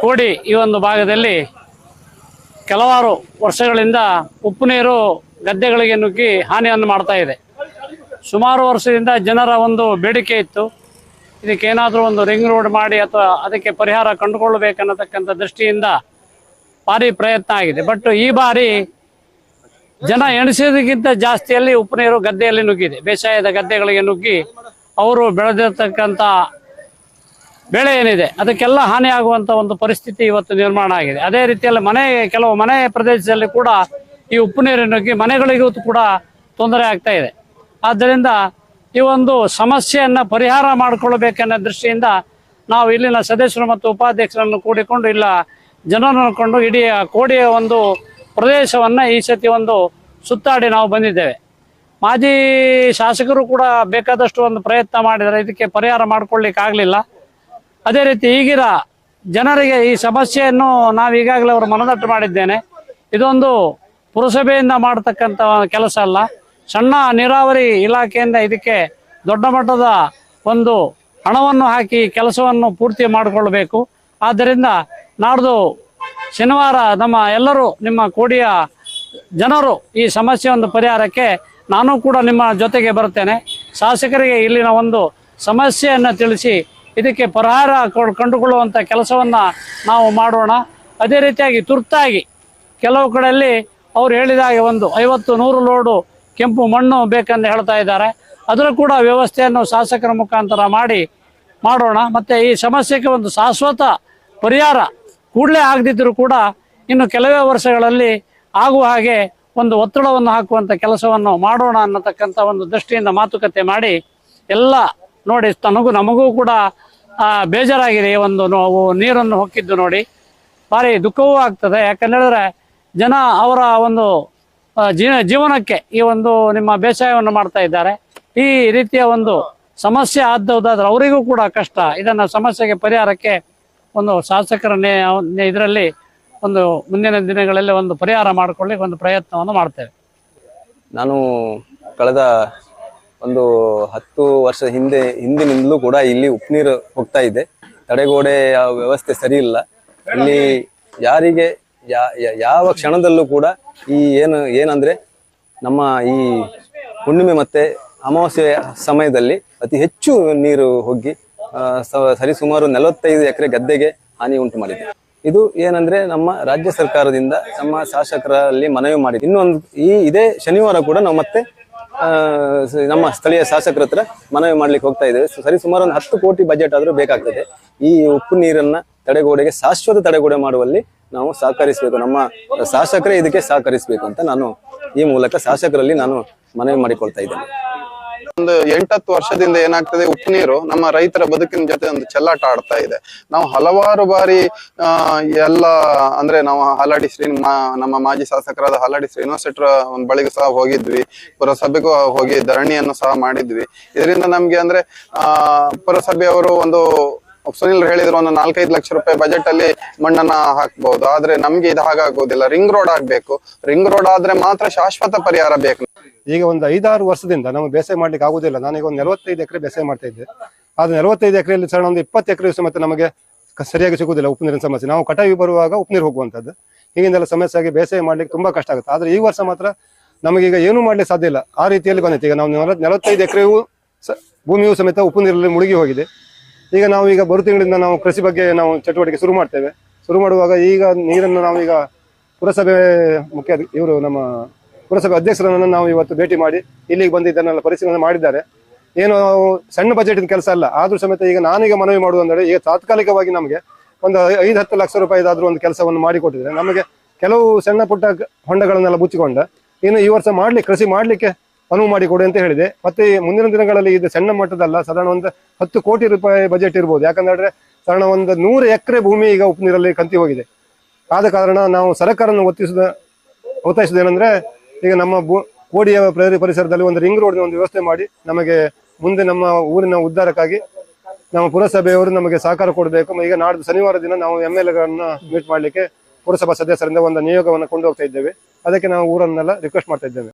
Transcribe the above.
ಕೋಡಿ ಈ ಒಂದು ಭಾಗದಲ್ಲಿ ಕೆಲವಾರು ವರ್ಷಗಳಿಂದ ಉಪ್ಪು ನೀರು ಗದ್ದೆಗಳಿಗೆ ನುಗ್ಗಿ ಹಾನಿಯನ್ನು ಮಾಡ್ತಾ ಇದೆ. ಸುಮಾರು ವರ್ಷದಿಂದ ಜನರ ಒಂದು ಬೇಡಿಕೆ ಇತ್ತು. ಇದಕ್ಕೇನಾದರೂ ಒಂದು ರಿಂಗ್ ರೋಡ್ ಮಾಡಿ ಅಥವಾ ಅದಕ್ಕೆ ಪರಿಹಾರ ಕಂಡುಕೊಳ್ಳಬೇಕನ್ನತಕ್ಕಂಥ ದೃಷ್ಟಿಯಿಂದ ಭಾರಿ ಪ್ರಯತ್ನ ಆಗಿದೆ. ಬಟ್ ಈ ಬಾರಿ ಜನ ಎಣಿಸಿದಕ್ಕಿಂತ ಜಾಸ್ತಿಯಲ್ಲಿ ಉಪ್ಪು ನೀರು ಗದ್ದೆಯಲ್ಲಿ ನುಗ್ಗಿದೆ. ಬೇಸಾಯದ ಗದ್ದೆಗಳಿಗೆ ನುಗ್ಗಿ ಅವರು ಬೆಳೆದಿರ್ತಕ್ಕಂಥ ಬೆಳೆ ಏನಿದೆ, ಅದಕ್ಕೆಲ್ಲ ಹಾನಿ ಆಗುವಂತ ಒಂದು ಪರಿಸ್ಥಿತಿ ಇವತ್ತು ನಿರ್ಮಾಣ ಆಗಿದೆ. ಅದೇ ರೀತಿಯಲ್ಲಿ ಮನೆ, ಕೆಲವು ಮನೆ ಪ್ರದೇಶದಲ್ಲಿ ಕೂಡ ಈ ಉಪ್ಪು ನೀರಿನ ನುಗ್ಗಿ ಮನೆಗಳಿಗೂ ಕೂಡ ತೊಂದರೆ ಆಗ್ತಾ ಇದೆ. ಆದ್ದರಿಂದ ಈ ಒಂದು ಸಮಸ್ಯೆಯನ್ನು ಪರಿಹಾರ ಮಾಡಿಕೊಳ್ಬೇಕನ್ನೋ ದೃಷ್ಟಿಯಿಂದ ನಾವು ಇಲ್ಲಿನ ಸದಸ್ಯರು ಮತ್ತು ಉಪಾಧ್ಯಕ್ಷರನ್ನು ಕೂಡಿಕೊಂಡು ಇಲ್ಲ, ಜನರನ್ನು ಕೊಂಡು ಇಡೀ ಕೋಡಿಯ ಒಂದು ಪ್ರದೇಶವನ್ನ ಈ ಸತಿ ಒಂದು ಸುತ್ತಾಡಿ ನಾವು ಬಂದಿದ್ದೇವೆ. ಮಾಜಿ ಶಾಸಕರು ಕೂಡ ಬೇಕಾದಷ್ಟು ಒಂದು ಪ್ರಯತ್ನ ಮಾಡಿದರೆ ಇದಕ್ಕೆ ಪರಿಹಾರ ಮಾಡ್ಕೊಳ್ಳಿಕ್ಕೆ ಆಗಲಿಲ್ಲ ಅದೇ ರೀತಿ ಈಗಿನ ಜನರಿಗೆ ಈ ಸಮಸ್ಯೆಯನ್ನು ನಾವು ಈಗಾಗಲೇ ಅವರು ಮನದಟ್ಟು ಮಾಡಿದ್ದೇನೆ. ಇದೊಂದು ಪುರಸಭೆಯಿಂದ ಮಾಡತಕ್ಕಂಥ ಕೆಲಸ ಅಲ್ಲ. ಸಣ್ಣ ನೀರಾವರಿ ಇಲಾಖೆಯಿಂದ ಇದಕ್ಕೆ ದೊಡ್ಡ ಮಟ್ಟದ ಒಂದು ಹಣವನ್ನು ಹಾಕಿ ಕೆಲಸವನ್ನು ಪೂರ್ತಿ ಮಾಡಿಕೊಳ್ಬೇಕು ಆದ್ದರಿಂದ ನಾಡ್ದು ಶನಿವಾರ ನಮ್ಮ ಎಲ್ಲರೂ ನಿಮ್ಮ ಕೋಡಿಯ ಜನರು ಈ ಸಮಸ್ಯೆ ಒಂದು ಪರಿಹಾರಕ್ಕೆ ನಾನು ಕೂಡ ನಿಮ್ಮ ಜೊತೆಗೆ ಬರ್ತೇನೆ ಶಾಸಕರಿಗೆ ಇಲ್ಲಿನ ಒಂದು ಸಮಸ್ಯೆಯನ್ನು ತಿಳಿಸಿ ಇದಕ್ಕೆ ಪರಿಹಾರ ಕಂಡುಕೊಳ್ಳುವಂಥ ಕೆಲಸವನ್ನು ನಾವು ಮಾಡೋಣ. ಅದೇ ರೀತಿಯಾಗಿ ತುರ್ತಾಗಿ ಕೆಲವು ಕಡೆಯಲ್ಲಿ ಅವ್ರು ಹೇಳಿದಾಗೆ ಒಂದು ಐವತ್ತು, ನೂರು ಲೋಡು ಕೆಂಪು ಮಣ್ಣು ಬೇಕೆಂದು ಹೇಳ್ತಾ ಇದ್ದಾರೆ. ಅದರ ಕೂಡ ವ್ಯವಸ್ಥೆಯನ್ನು ಶಾಸಕರ ಮುಖಾಂತರ ಮಾಡಿ ಮಾಡೋಣ. ಮತ್ತು ಈ ಸಮಸ್ಯೆಗೆ ಒಂದು ಶಾಶ್ವತ ಪರಿಹಾರ ಕೂಡಲೇ ಆಗದಿದ್ದರೂ ಕೂಡ ಇನ್ನು ಕೆಲವೇ ವರ್ಷಗಳಲ್ಲಿ ಆಗುವ ಹಾಗೆ ಒಂದು ಒತ್ತಡವನ್ನು ಹಾಕುವಂಥ ಕೆಲಸವನ್ನು ಮಾಡೋಣ ಅನ್ನತಕ್ಕಂಥ ಒಂದು ದೃಷ್ಟಿಯಿಂದ ಮಾತುಕತೆ ಮಾಡಿ ಎಲ್ಲ ನೋಡಿ, ತನಗೂ ನಮಗೂ ಕೂಡ ಬೇಜಾರಾಗಿದೆ ಈ ಒಂದು ನಾವು, ನೀರನ್ನು ಹೊಕ್ಕಿದ್ದು ನೋಡಿ. ಭಾರಿ ದುಃಖವೂ ಆಗ್ತದೆ. ಯಾಕಂದ್ರೆ ಜನ ಅವರ ಒಂದು ಜೀವನಕ್ಕೆ ಈ ಒಂದು ನಿಮ್ಮ ಬೇಸಾಯವನ್ನು ಮಾಡ್ತಾ ಇದ್ದಾರೆ. ಈ ರೀತಿಯ ಒಂದು ಸಮಸ್ಯೆ ಆದ್ದಾದ್ರೆ ಅವರಿಗೂ ಕೂಡ ಕಷ್ಟ. ಇದನ್ನ ಸಮಸ್ಯೆಗೆ ಪರಿಹಾರಕ್ಕೆ ಒಂದು ಶಾಸಕರ ಇದರಲ್ಲಿ ಒಂದು ಮುಂದಿನ ದಿನಗಳಲ್ಲಿ ಒಂದು ಪರಿಹಾರ ಮಾಡಿಕೊಳ್ಳಿ ಒಂದು ಪ್ರಯತ್ನವನ್ನು ಮಾಡ್ತೇವೆ. ನಾನು ಕಳೆದ ಒಂದು ಹತ್ತು ವರ್ಷ ಹಿಂದೆ, ಹಿಂದಿನಿಂದಲೂ ಕೂಡ ಇಲ್ಲಿ ಉಪ್ಪು ನೀರು ಹೋಗ್ತಾ ಇದೆ. ತಡೆಗೋಡೆಯ ವ್ಯವಸ್ಥೆ ಸರಿ ಇಲ್ಲ. ಇಲ್ಲಿ ಯಾರಿಗೆ ಯಾವ ಕ್ಷಣದಲ್ಲೂ ಕೂಡ ಈ ಏನು, ಏನಂದ್ರೆ ನಮ್ಮ ಈ ಹುಣ್ಣಿಮೆ ಮತ್ತೆ ಅಮಾವಾಸ್ಯೆ ಸಮಯದಲ್ಲಿ ಅತಿ ಹೆಚ್ಚು ನೀರು ಹೋಗಿ ಸರಿ ಸುಮಾರು ಸರಿಸುಮಾರು ನಲವತ್ತೈದು ಎಕರೆ ಗದ್ದೆಗೆ ಹಾನಿ ಉಂಟು ಮಾಡಿದೆ. ಇದು ಏನಂದ್ರೆ ನಮ್ಮ ರಾಜ್ಯ ಸರ್ಕಾರದಿಂದ ನಮ್ಮ ಶಾಸಕರಲ್ಲಿ ಮನವಿ ಮಾಡಿದೆ. ಇನ್ನೊಂದು, ಈ ಇದೇ ಶನಿವಾರ ಕೂಡ ನಾವು ಮತ್ತೆ ನಮ್ಮ ಸ್ಥಳೀಯ ಶಾಸಕರ ಹತ್ರ ಮನವಿ ಮಾಡ್ಲಿಕ್ಕೆ ಹೋಗ್ತಾ ಇದ್ದೇವೆ. ಸರಿ, ಸುಮಾರು ಒಂದು ಹತ್ತು ಕೋಟಿ ಬಜೆಟ್ ಆದ್ರೂ ಬೇಕಾಗ್ತದೆ. ಈ ಉಪ್ಪು ನೀರನ್ನ ತಡೆಗೋಡೆಗೆ, ಶಾಶ್ವತ ತಡೆಗೋಡೆ ಮಾಡುವಲ್ಲಿ ನಾವು ಸಹಕರಿಸಬೇಕು. ನಮ್ಮ ಶಾಸಕರೇ ಇದಕ್ಕೆ ಸಹಕರಿಸಬೇಕು ಅಂತ ನಾನು ಈ ಮೂಲಕ ಶಾಸಕರಲ್ಲಿ ನಾನು ಮನವಿ ಮಾಡಿಕೊಳ್ತಾ ಇದ್ದೇನೆ. ಒಂದು ಎಂಟತ್ತು ವರ್ಷದಿಂದ ಏನಾಗ್ತದೆ, ಉಪ್ಪು ನೀರು ನಮ್ಮ ರೈತರ ಬದುಕಿನ ಜೊತೆ ಒಂದು ಚೆಲ್ಲಾಟ ಆಡ್ತಾ ಇದೆ. ನಾವು ಹಲವಾರು ಬಾರಿ ಎಲ್ಲ, ಅಂದ್ರೆ ನಾವು ಹಲಾಡಿ ಶ್ರೀ ನಮ್ಮ ಮಾಜಿ ಶಾಸಕರಾದ ಹಲಾಡಿ ಶ್ರೀನಿವಾಸ ಶೆಟ್ಟರ ಬಳಿಗೂ ಸಹ ಹೋಗಿದ್ವಿ. ಪುರಸಭೆಗೂ ಹೋಗಿ ಧರಣಿಯನ್ನು ಸಹ ಮಾಡಿದ್ವಿ. ಇದರಿಂದ ನಮ್ಗೆ ಅಂದ್ರೆ ಪುರಸಭೆಯವರು ಒಂದು ಸುನಿಲ್ ಹೇಳಿದ್ರು ಒಂದು ನಾಲ್ಕೈದು ಲಕ್ಷ ರೂಪಾಯಿ ಬಜೆಟ್ ಅಲ್ಲಿ ಮಣ್ಣನ್ನ ಹಾಕ್ಬಹುದು ಆದ್ರೆ ನಮ್ಗೆ ಇದು ಹಾಗಾಗೋದಿಲ್ಲ. ರಿಂಗ್ ರೋಡ್ ಆಗ್ಬೇಕು. ರಿಂಗ್ ರೋಡ್ ಆದ್ರೆ ಮಾತ್ರ ಶಾಶ್ವತ ಪರಿಹಾರ ಬೇಕು. ಈಗ ಒಂದು ಐದಾರು ವರ್ಷದಿಂದ ನಮಗೆ ಬೇಸಾಯ ಮಾಡ್ಲಿಕ್ಕೆ ಆಗುದಿಲ್ಲ. ನಾನೀಗ ಒಂದು ನಲವತ್ತೈದು ಎಕರೆ ಬೇಸಾಯ ಮಾಡ್ತಾ ಇದ್ದೆ. ಆದ್ರೆ ನಲವತ್ತೈದು ಎಕರೆಯಲ್ಲಿ ಸರ್ ಒಂದು ಇಪ್ಪತ್ತು ಎಕರೆ ಸಮೇತ ನಮಗೆ ಸರಿಯಾಗಿ ಸಿಗುದಿಲ್ಲ ಉಪ್ಪು ನೀರಿನ ಸಮಸ್ಯೆ. ನಾವು ಕಟಾವಿ ಬರುವಾಗ ಉಪ್ಪು ನೀರು ಹೋಗುವಂತದ್ದು ಹೀಗಿಂದೆಲ್ಲ ಸಮಸ್ಯೆ ಆಗಿ ಬೇಸಾಯ ಮಾಡ್ಲಿಕ್ಕೆ ತುಂಬಾ ಕಷ್ಟ ಆಗುತ್ತೆ. ಆದ್ರೆ ಈ ವರ್ಷ ಮಾತ್ರ ನಮಗೀಗ ಏನು ಮಾಡ್ಲಿಕ್ಕೆ ಸಾಧ್ಯ ಇಲ್ಲ. ಆ ರೀತಿಯಲ್ಲಿ ಬಂದಿತ್ತು. ಈಗ ನಾವು ನಲವತ್- ನಲವತ್ತೈದು ಎಕರೆಯೂ ಸ- ಭೂಮಿಯೂ ಸಮೇತ ಉಪ್ಪು ನೀರಲ್ಲಿ ಮುಳುಗಿ ಹೋಗಿದೆ. ಈಗ ನಾವು ಈಗ ಬರು ತಿಂಗಳಿಂದ ನಾವು ಕೃಷಿ ಬಗ್ಗೆ ನಾವು ಚಟುವಟಿಕೆ ಶುರು ಮಾಡ್ತೇವೆ. ಶುರು ಮಾಡುವಾಗ ಈಗ ನೀರನ್ನು ನಾವು ಈಗ ಪುರಸಭೆ ಮುಖ್ಯ ಇವರು ನಮ್ಮ ಪುರಸಭೆ ಅಧ್ಯಕ್ಷರನ್ನು ನಾವು ಇವತ್ತು ಭೇಟಿ ಮಾಡಿ ಇಲ್ಲಿಗೆ ಬಂದು ಇದನ್ನೆಲ್ಲ ಪರಿಶೀಲನೆ ಮಾಡಿದ್ದಾರೆ. ಏನು ಸಣ್ಣ ಬಜೆಟ್ ಕೆಲಸ ಅಲ್ಲ, ಆದ್ರೂ ಸಮೇತ ಈಗ ನಾನೀಗ ಮನವಿ ಮಾಡುವುದಂದ್ರೆ ಈಗ ತಾತ್ಕಾಲಿಕವಾಗಿ ನಮಗೆ ಒಂದು ಐದು ಹತ್ತು ಲಕ್ಷ ರೂಪಾಯಿದಾದ್ರೂ ಒಂದು ಕೆಲಸವನ್ನು ಮಾಡಿಕೊಟ್ಟಿದ್ರೆ ನಮಗೆ ಕೆಲವು ಸಣ್ಣ ಪುಟ್ಟ ಹೊಂಡಗಳನ್ನೆಲ್ಲ ಮುಚ್ಚಿಕೊಂಡ, ಇನ್ನು ಈ ವರ್ಷ ಮಾಡ್ಲಿಕ್ಕೆ ಕೃಷಿ ಮಾಡ್ಲಿಕ್ಕೆ ಅನುವು ಮಾಡಿಕೊಡಿ ಅಂತ ಹೇಳಿದೆ. ಮತ್ತೆ ಮುಂದಿನ ದಿನಗಳಲ್ಲಿ ಇದು ಸಣ್ಣ ಮಟ್ಟದಲ್ಲ, ಸಾಧಾರಣ ಒಂದು ಹತ್ತು ಕೋಟಿ ರೂಪಾಯಿ ಬಜೆಟ್ ಇರ್ಬೋದು. ಯಾಕಂದ್ರೆ ಸಾಧಾರಣ ಒಂದು ನೂರು ಎಕರೆ ಭೂಮಿ ಈಗ ಉಪ್ಪು ನೀರಲ್ಲಿ ಕಂತಿ ಹೋಗಿದೆ. ಆದ ಕಾರಣ ನಾವು ಸರ್ಕಾರನ ಒತ್ತಿಸಿದ ಒತ್ತಾಯಿಸುವುದೇನೆಂದ್ರೆ ಈಗ ನಮ್ಮ ಭೂ, ಕೋಡಿಯ ಪ್ರ- ಪರಿಸರದಲ್ಲಿ ಒಂದು ರಿಂಗ್ ರೋಡ್ ಒಂದು ವ್ಯವಸ್ಥೆ ಮಾಡಿ ನಮಗೆ ಮುಂದೆ ನಮ್ಮ ಊರಿನ ಉದ್ಧಾರಕ್ಕಾಗಿ ನಮ್ಮ ಪುರಸಭೆಯವರು ನಮಗೆ ಸಹಕಾರ ಕೊಡಬೇಕು. ಈಗ ನಾಡ್ದು ಶನಿವಾರ ದಿನ ನಾವು ಎಂ ಎಲ್ ಎಗಳನ್ನ ಮೀಟ್ ಮಾಡಲಿಕ್ಕೆ ಪುರಸಭಾ ಸದಸ್ಯರಿಂದ ಒಂದು ನಿಯೋಗವನ್ನು ಕೊಂಡು ಹೋಗ್ತಾ ಇದ್ದೇವೆ. ಅದಕ್ಕೆ ನಾವು ಊರನ್ನೆಲ್ಲ ರಿಕ್ವೆಸ್ಟ್ ಮಾಡ್ತಾ ಇದ್ದೇವೆ.